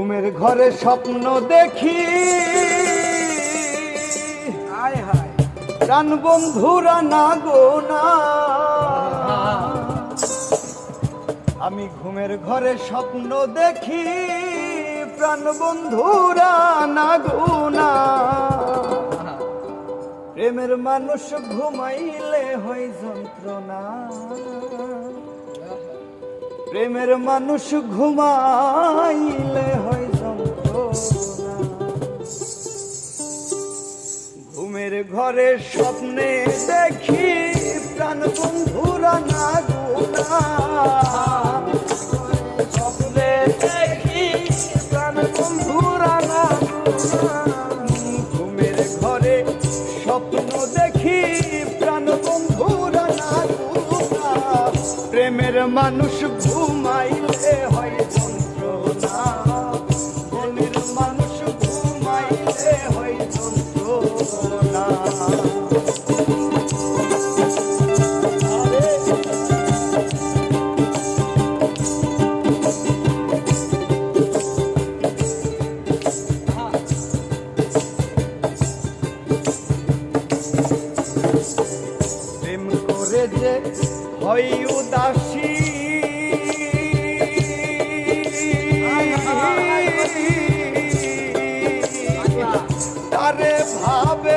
ঘুমের ঘরে স্বপ্ন দেখি। হায় হায়। প্রাণ বন্ধুরা না গো না। আমি ঘুমের ঘরে স্বপ্ন দেখি প্রাণ বন্ধুরা না গো না। প্রেমের মানুষ ঘুমাইলে হয় যন্ত্রণা। প্রেমের মানুষ ঘুমাইলে হয় ঘুমের ঘরে স্বপ্নে দেখি প্রাণ বন্ধুরা না গুনা প্রেমের মানুষ ঘুমাইলে হয়। হয় উদাসী। তারে ভাবে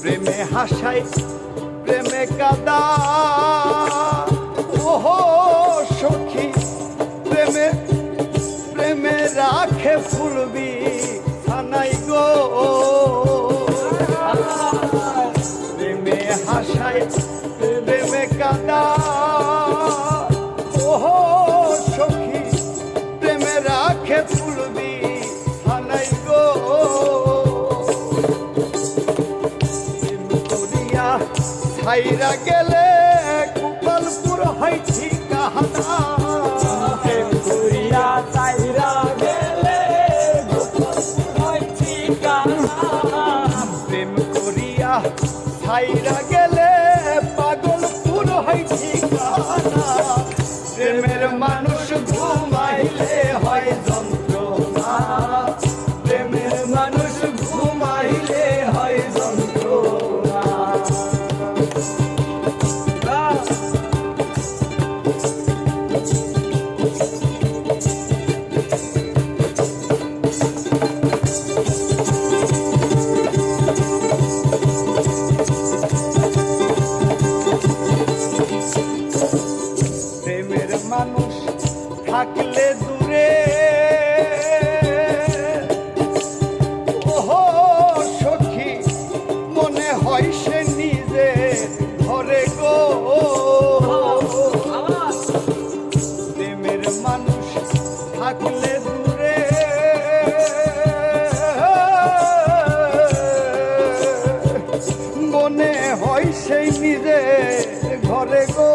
প্রেমে হাসাই প্রেমে কাদা। ওহো সখী প্রেমে প্রেমে রাখে ফুলবি। ছাইরা গেলে গোপালপুর হয় ঠিকানা প্রেম করিয়া ছাইরা গেলে গোপালপুর হয় ঠিকানা প্রেম করিয়া ছাইরা গেলে থাকলে দূরে মনে হয় সেই নিজে ঘরে গো।